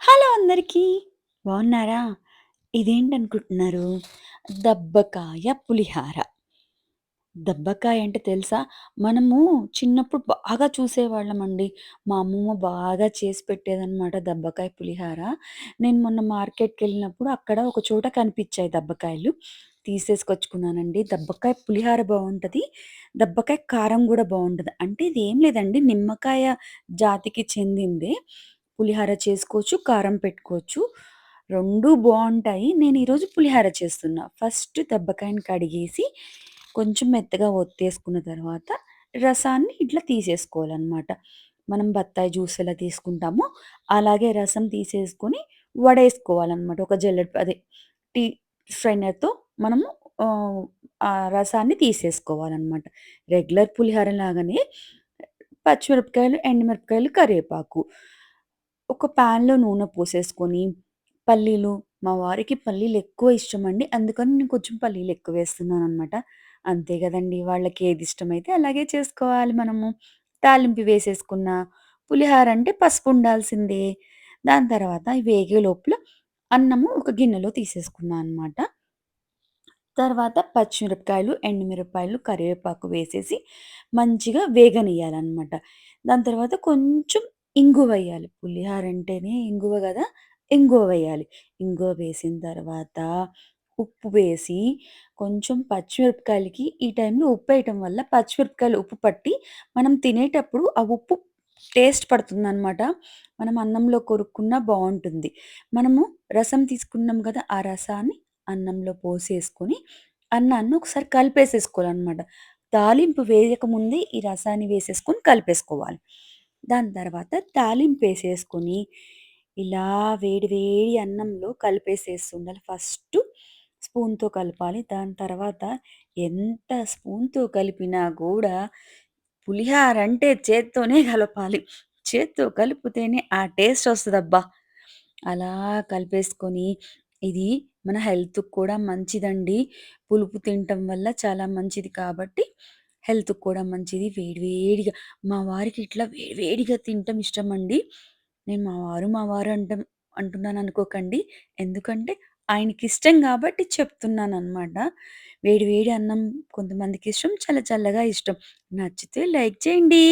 Hello అందరికీ. బాగున్నారా ఇదేంటనుకుంటున్నారు? దబ్బకాయ పులిహార. దబ్బకాయ అంటే తెలుసా? మనము చిన్నప్పుడు బాగా చూసేవాళ్ళమండి. మా అమ్మమ్మ బాగా చేసి పెట్టేదనమాట దబ్బకాయ పులిహార. నేను మొన్న మార్కెట్కి వెళ్ళినప్పుడు అక్కడ ఒక చోట కనిపించాయి దబ్బకాయలు. తీసేసుకొచ్చుకున్నానండి. దబ్బకాయ పులిహార బాగుంటుంది దబ్బకాయ కారం కూడా బాగుంటుంది అంటే ఇది ఏం లేదండి నిమ్మకాయ జాతికి చెందిందే. పులిహార చేసుకోవచ్చు, కారం పెట్టుకోవచ్చు. రెండు బాగుంటాయి నేను ఈరోజు పులిహార చేస్తున్నా. ఫస్ట్ దెబ్బకాయని కడిగేసి, కొంచెం మెత్తగా ఒత్తేసుకున్న తర్వాత, రసాన్ని ఇట్లా తీసేసుకోవాలనమాట. మనం బత్తాయి జ్యూస్ ఎలా తీసుకుంటామో, అలాగే రసం తీసేసుకొని వడేసుకోవాలన్నమాట ఒక జల్లెడ అదే టీ స్ట్రైనర్‌తో మనము ఆ రసాన్ని తీసేసుకోవాలన్నమాట రెగ్యులర్ పులిహార లాగానే పచ్చిమిరపకాయలు, ఎండుమిరపకాయలు, కరివేపాకు. ఒక పాన్‌లో నూనె పోసేసుకొని, పల్లీలు మా వారికి పల్లీలు ఎక్కువ ఇష్టమండి. అందుకని నేను కొంచెం పల్లీలు ఎక్కువేస్తున్నాననమాట. అంతే గదండీ! ఏది ఇష్టమైతే అలాగే చేసుకోవాలి మనము. తాలింపు వేసేసుకున్న, పులిహార అంటే పసుపు ఉండాల్సిందే దాని తర్వాత వేగే లోపల అన్నము ఒక గిన్నెలో తీసేసుకున్నా అనమాట. తర్వాత పచ్చిమిరపకాయలు, ఎండుమిరపకాయలు, కరివేపాకు వేసేసి మంచిగా వేగనియ్యాలనమాట. దాని తర్వాత కొంచెం ఇంగువ వేయాలి. పులిహార అంటేనే ఇంగువ కదా! ఇంగువ వేయాలి. ఇంగువ వేసిన తర్వాత ఉప్పు వేసి, కొంచెం పచ్చిమిరపకాయలకి ఈ టైంలో ఉప్పు వేయటం వల్ల పచ్చిమిరపకాయలు ఉప్పు పట్టి, మనం తినేటప్పుడు ఆ ఉప్పు టేస్ట్ పడుతుంది అనమాట మనం అన్నంలో కొరుక్కున్నా బాగుంటుంది. మనము రసం తీసుకున్నాం కదా! ఆ రసాన్ని అన్నంలో పోసేసుకొని, అన్నాన్ని ఒకసారి కలిపేసేసుకోవాలన్నమాట. తాలింపు వేయకముందే ఈ రసాన్ని వేసేసుకొని కలిపేసుకోవాలి. దాని తర్వాత తాలింపు వేసేసుకొని ఇలా వేడి వేడి అన్నంలో కలిపేసేస్తుండాలి. ఫస్ట్ స్పూన్‌తో కలపాలి. దాని తర్వాత ఎంత స్పూన్‌తో కలిపినా కూడా పులిహార అంటే చేత్తోనే కలపాలి. చేత్తో కలిపితేనే ఆ టేస్ట్ ఒస్తదబ్బా! అలా కలిపేసుకొని, ఇది మన హెల్త్‌కి కూడా మంచిదండి. పులుపు తినటం వల్ల చాలా మంచిది కాబట్టి, హెల్త్‌కి కూడా మంచిది. వేడివేడిగా మా వారికి ఇట్లా వేడివేడిగా తినటం ఇష్టం అండి నేను మా వారు, మా వారు అంట అంటున్నాను అనుకోకండి ఎందుకంటే ఆయనకి ఇష్టం కాబట్టి చెప్తున్నాను అనమాట వేడి వేడి అన్నం కొంతమందికి ఇష్టం చల్ల చల్లగా ఇష్టం. నచ్చితే లైక్ చేయండి.